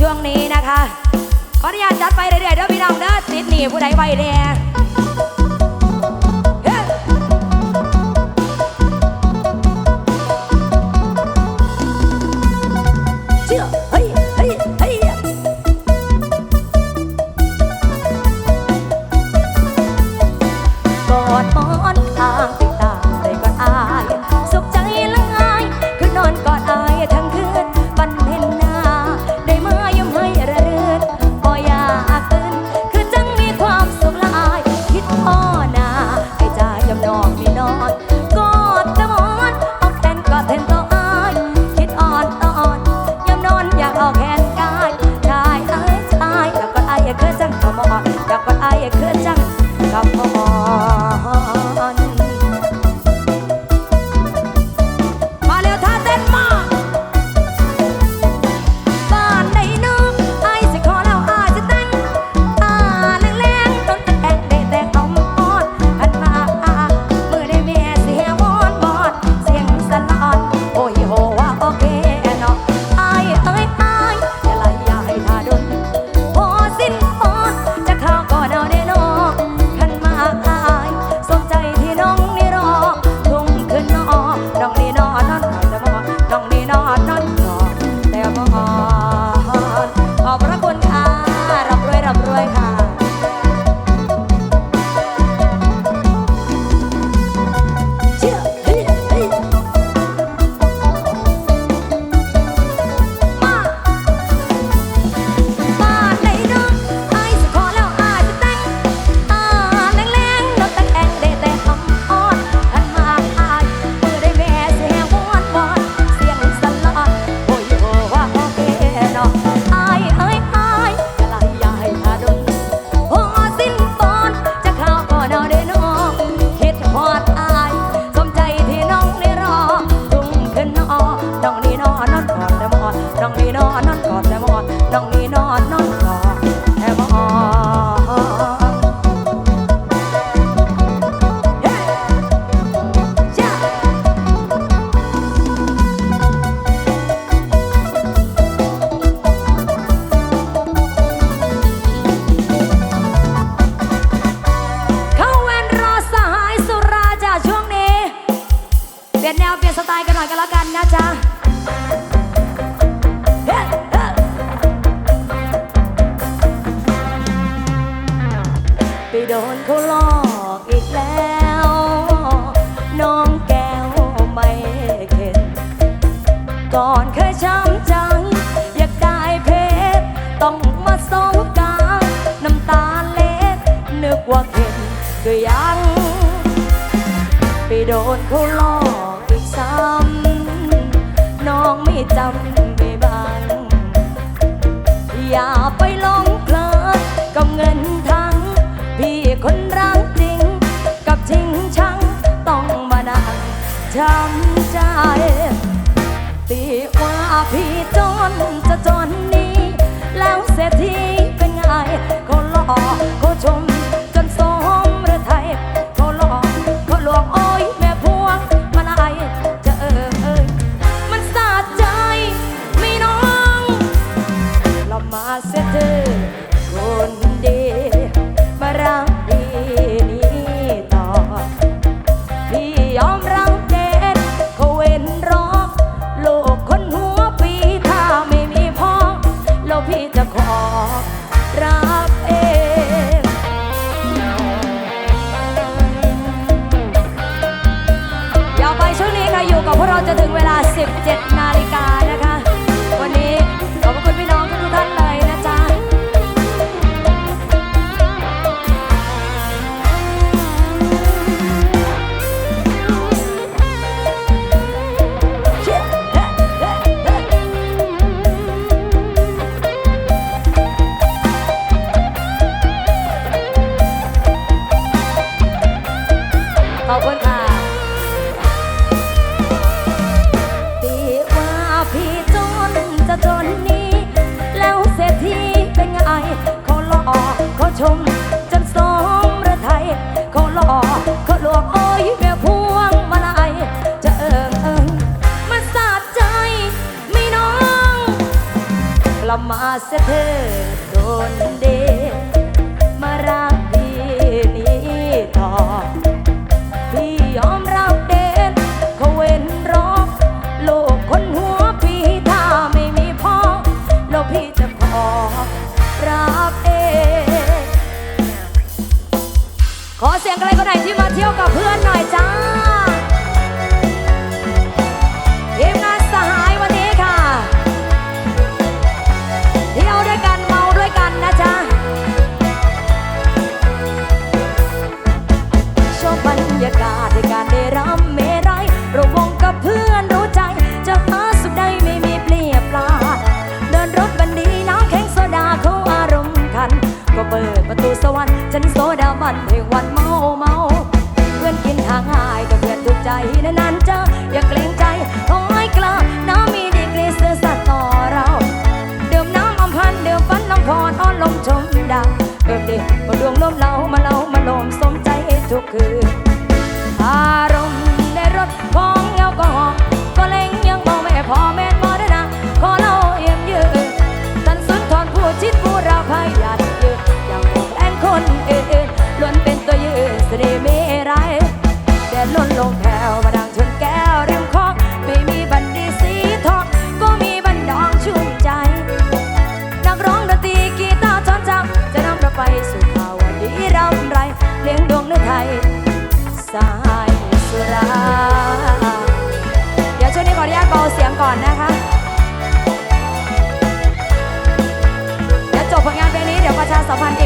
ช่วงนี้นะคะ ขออนุญาตจัดไปเรื่อยๆเด้อพี่น้องเด้อติดหนีผู้ใดไว้แน่ ลี่ยนแนวเปลี่ยนสไตล์กันหน่อยกันแล้วกันนะจ๊ะไปโดนเขาหลอกอีกแล้ว น้องแก้วไม่เข็ดก่อนเคยช้ำจัง อยากได้เพชรต้องมาสงกางน้ำตาเล็ดนึกว่าเข็ดก็ยังไปโดนเขาหลอก องไม่จำไปบ้างอย่าไปลงเกลิดกับเงินทั้ง พี่คนรักจริง กับทิ้งชังต้องมานั่งจำใจ ตีว่าพี่จนจะจนน สียงใครก็ไหนที่มาเที่ยวกับเพื่อนหน่อยจ้าทีมงานสหายวันนี้ค่ะ เที่ยวด้วยกันเมาด้วยกันนะจ๊ะชอบบรรยากาศในการได้รำเมรัยระวงกับเพื่อนรู้ใจ จะหาสุดได้ไม่มีเปลี่ยนปลาเดินรถบันดีน้ำแข็งโซดาเขาอารมณ์คัน ก็เปิดประตูสวรรค์ฉันโซดาบันให้วันเมา good. Có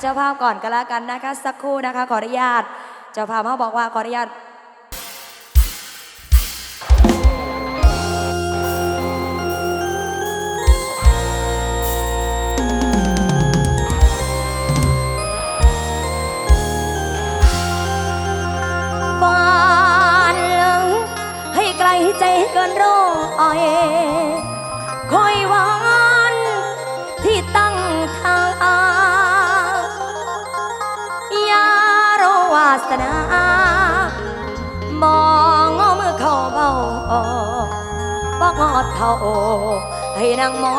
เจ้าภาพก่อนก็แล้วกันนะคะ สักครู่นะคะ ขออนุญาต เจ้าภาพเขาบอกว่าขออนุญาตใจเกินร้อย สนามองงอมือเขาเบาบอกงอดเท่าให้นางมอ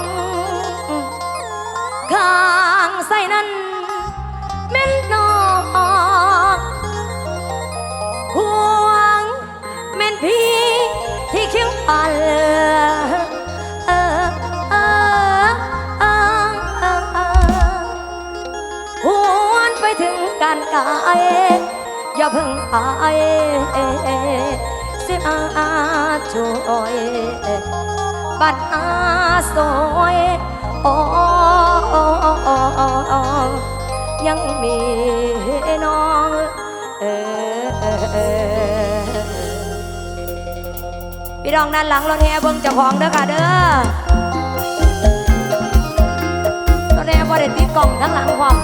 งข้างใส่นั้นเม่นนอกห่วงเม็นพีที่เคี้วป่อน การกายอย่าเพิ่งอายสิอาช่วยบัดอาสวยโอยังมีน้องเออพี่รองด้านหลังรถแห่เพิ่งจะาของเด้อค่ะเด้อรถแห่บ่ได้ติดกล่องทั้งหลังพร้อม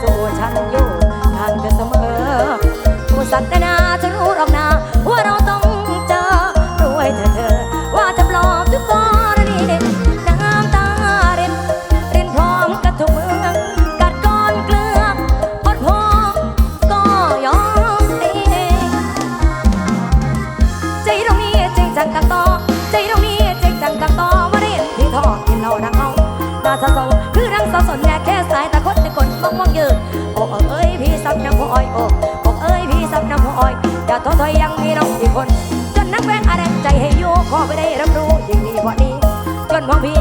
中国才有。 พ่อไปได้รับรู้อย่างนี้พอนี้จนมองพี่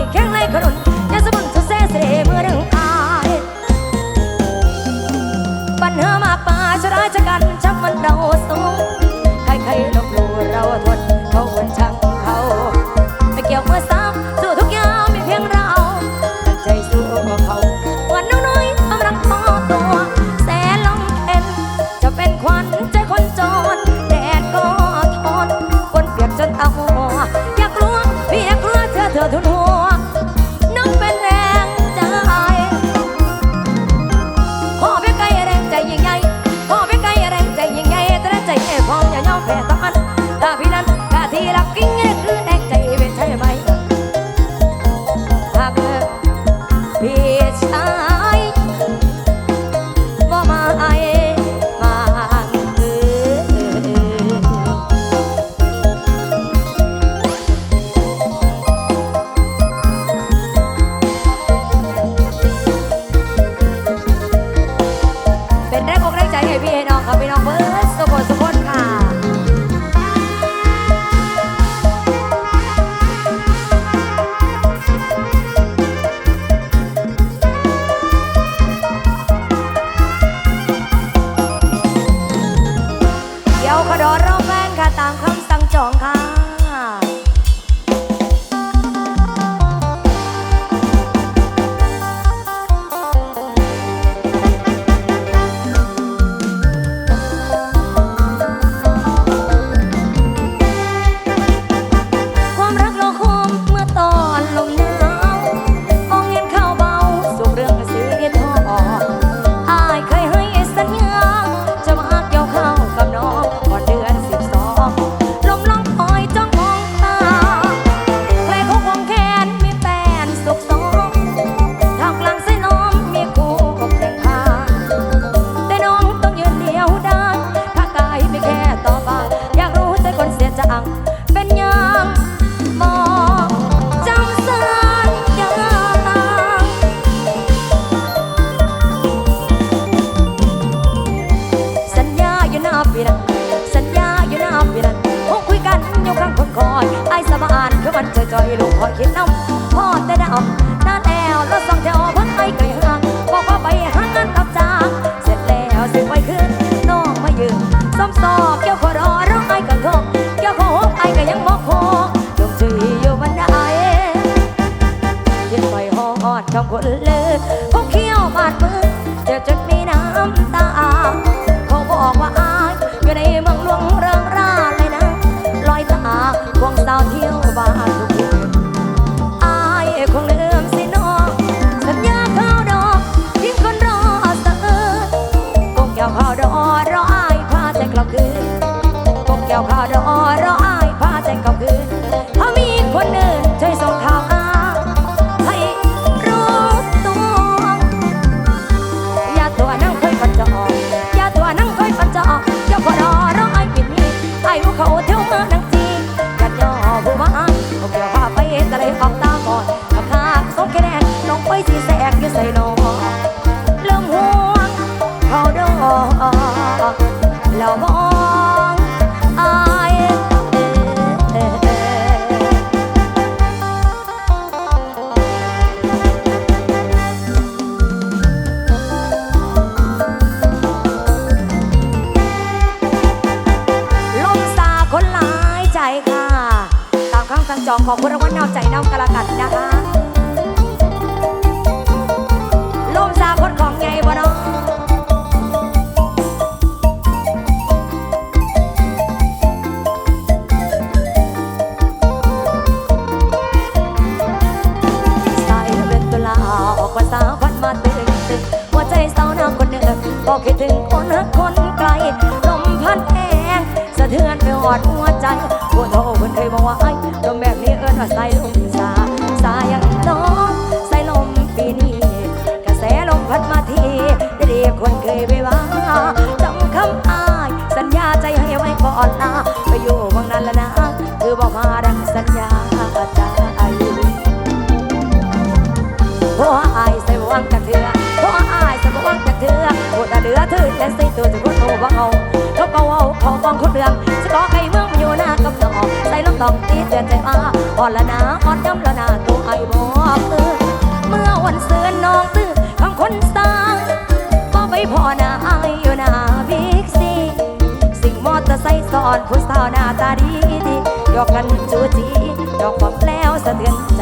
ามคำสั่งจองค่ะ cho đi đủ hội khiến nông ก็คือกบแก้วขาดอ วงคนเดืองสกอไก่เมืองมาอยู่หน้ากับดอกใส่ลำตองตีเตือนใจว่าบอนละนาอ่อนย้ำละนาตัวไอ้บอกเออเมื่อวันเสือนน้องตื้อของคนสร้างก็ไปพ่อนาอยู่หน้าบิ๊กซีสิ่งมอเตอร์ไซค์สอนผู้สาวหน้าตาดีดีหยอกกันจูจีดอกความแล้วสะเทือน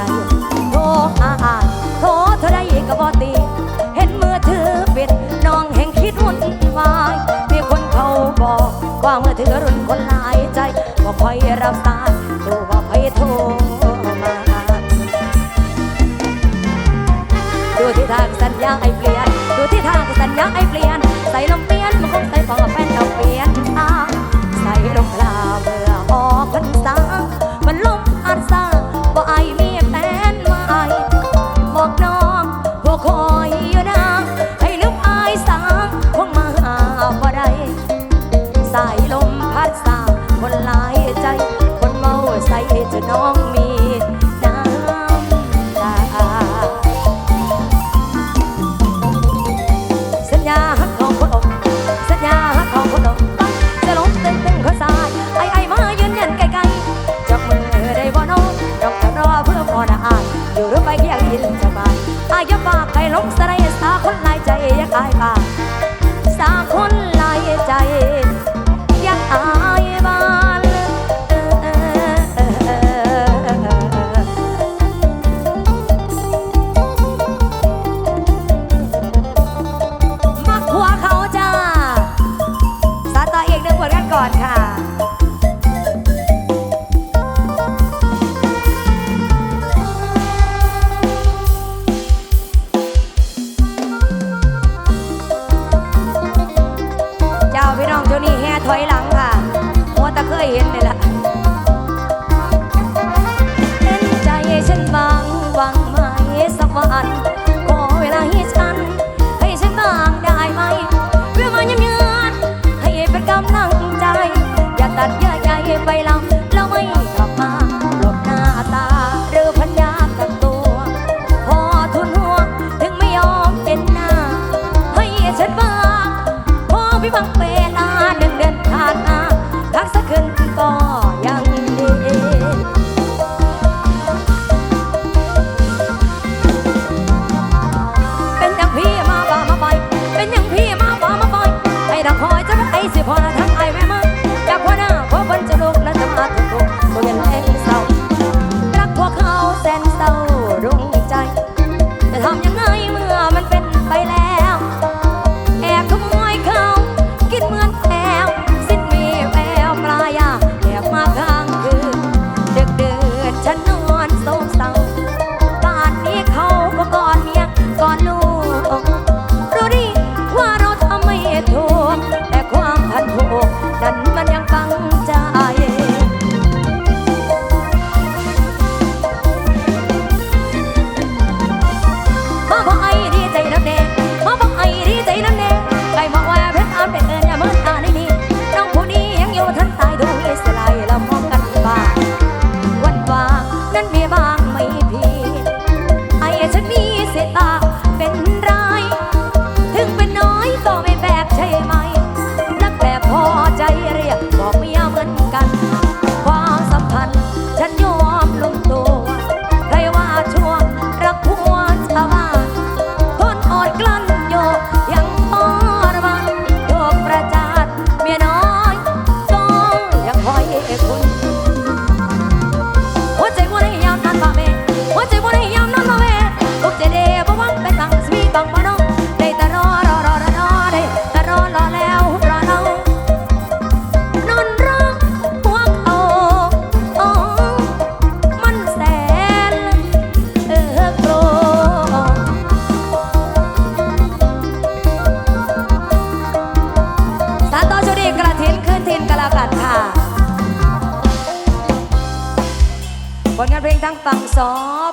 ผลงานเพลงทั้งฝั่งสอ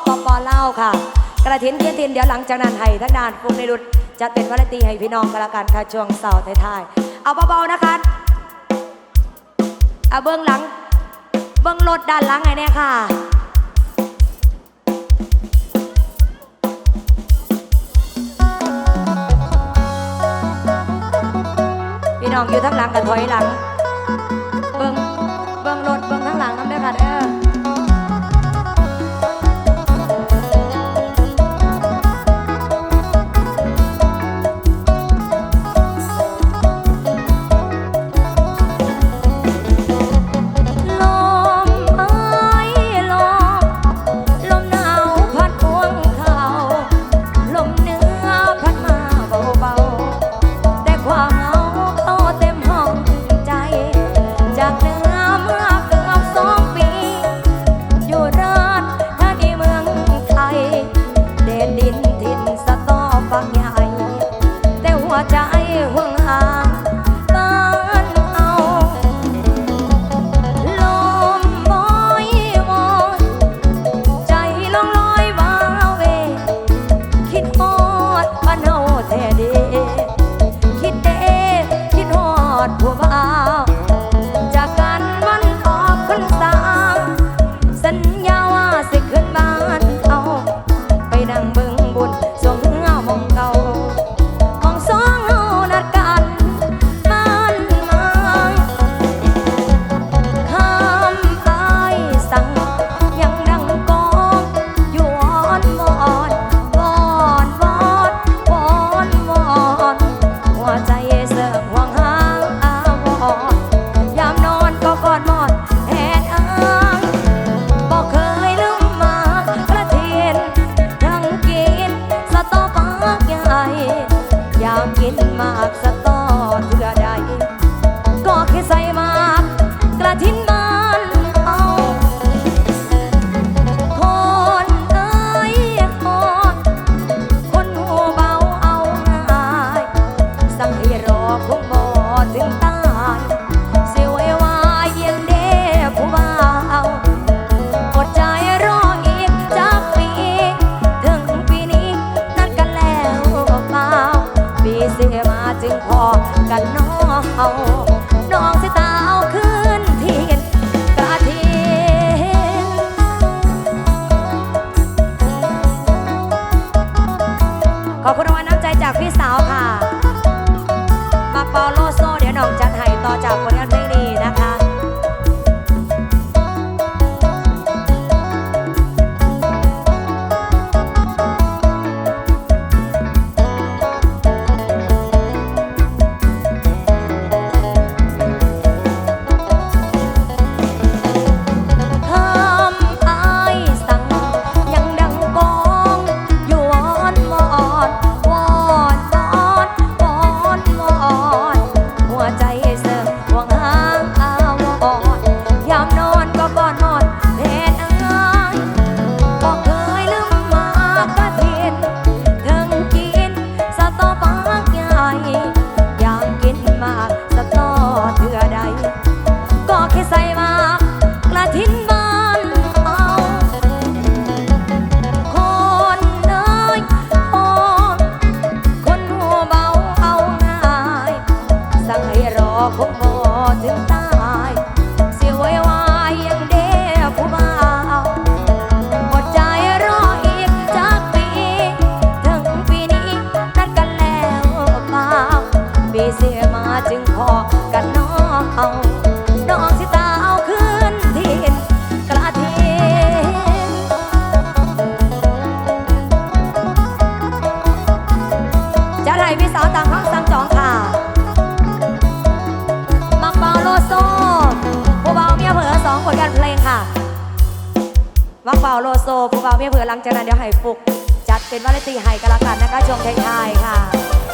ปปเล่าค่ะ กระถินเกียนทินเดี๋ยวหลังจากนั้นให้ทั้งดานกรุงในรุดจะเป็นวาไรตีให้พี่น้องกันละกันค่ะช่วงเสาร์ท้ายๆเอาเบาๆนะคะเอาเบื้องหลัง เบื้องรถด้านหลังไงเนี่ยค่ะพี่น้องอยู่ทั้งหลังกับถอยหลัง เมียเบื่อหลังจากนั้นเดี๋ยวให้ปลุก จัดเป็นวาเลนไทน์ให้กันละกันนะคะช่วงท้ายค่ะ